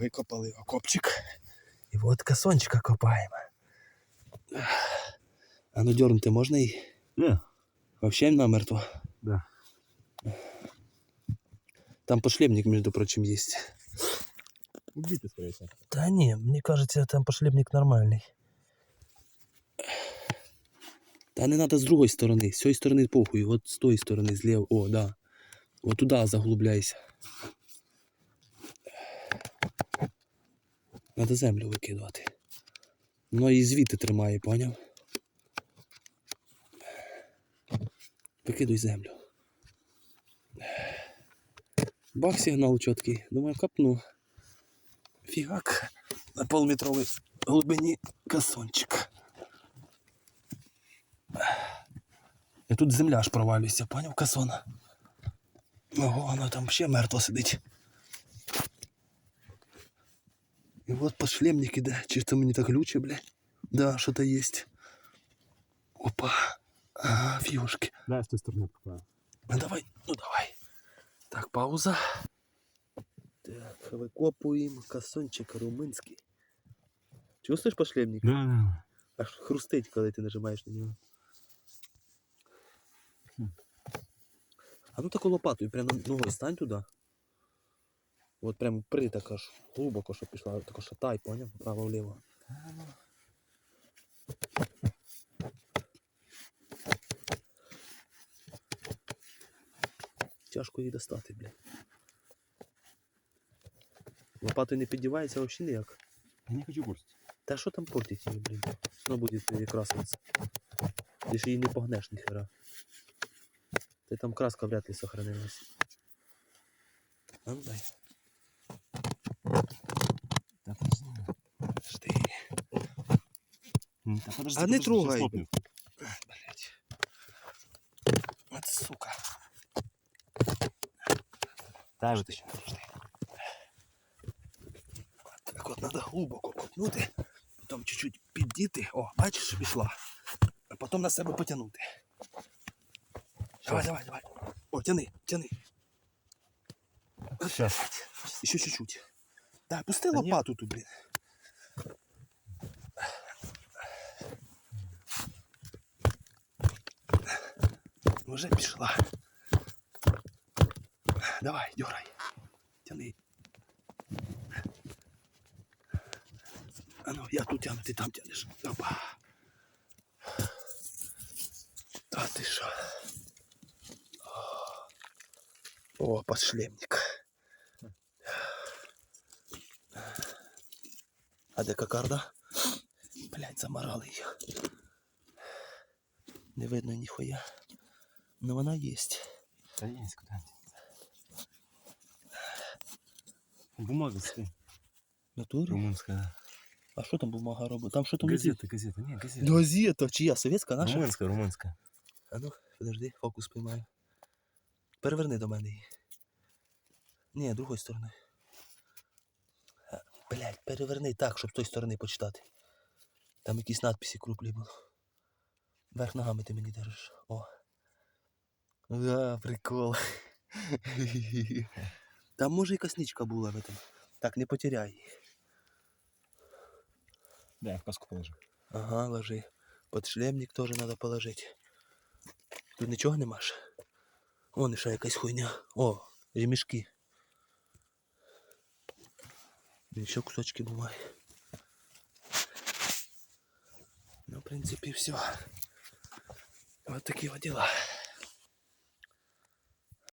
Викопали окопчик. І от косончика копаємо. А ну дернути можна її? Не. Вообще намертво. Да. Там подшлемник, между прочим, есть. Убитый, скорее всего. Да не, мне кажется, там подшлемник нормальный. Та не надо з другої сторони. З цієї сторони похуй. От з тої сторони, зліва. О, да. От туди заглубляйся. Надо землю викидувати. Воно її звідти тримає, поняв? Викидуй землю. Бах сигнал чіткий. Думаю, капну. Фігак. На полметровій глибині косончик. І тут земля аж провалюється, поняв касона? Ого, вона там ще мертво сидить. І от подшлемник іде, чи це мені так ключе, блядь? Да, що-то есть. Опа. Ага, фішки. Да, я с той стороны покупаю. Ну давай, ну давай. Так, пауза. Так, викопуємо косончик румунський. Чувствуєш подшлемник? Да, да. Аж хрустить, коли ти нажимаєш на нього. Хм. А ну таку лопату і прям ногою стань туди. От прям при так аж глибоко, щоб пішла, тако шатай, поняв? Право-вліво. Тяжко її достати, блядь. Лопатою не піддівається взагалі ніяк. Я не хочу курсить. Та що там портить її, блін? Воно буде красуватися. Ти ж її не погнеш ніхера. Ти там краска вряд ли сохранилась. Ну дай. Да подожди. Жди. Да подожди, А не трогай. лопнет. Блять. От сука. Та же ты еще. Так от треба глибоко копнути, потім чуть-чуть піддіти. О, бачиш, пішла. А потім на себе потягнути. Давай, давай, давай. О, тяни, тяни. Сейчас. Еще чуть-чуть. Да, пусти лопату тут, блін. Уже пішла. Давай, дергай. Тяни. А ну, я тут тяну, ти там тянеш. Опа. А ти що? О, подшлемник. А де кокарда? Блять, заморали її. Не видно ніхуя. Ну вона єсть. Да есть куда Бумага стоит. Натурі? Румынская. А що там бумага робить? Там що там Газета, газета. Не, газета. Газета, чия? Совєтська наша? Румынская, румынская. А ну, подожди, фокус поймаю. Переверни до мене її. Ні, другої сторони. А, Блядь, переверни так, щоб з тої сторони почитати. Там якісь надписи круплі були. Верх ногами ти мені держиш. О. Да, прикол. Там може якась нічка була в этом. Так, не потеряй її. Да, я в каску положу. Ага, ложи. Подшлемник теж треба положити. Тут нічого нема ж? Вон ще якась хуйня. О, ремішки. І ще кусочки буває. Ну, в принципі, все. Ось такі от діла.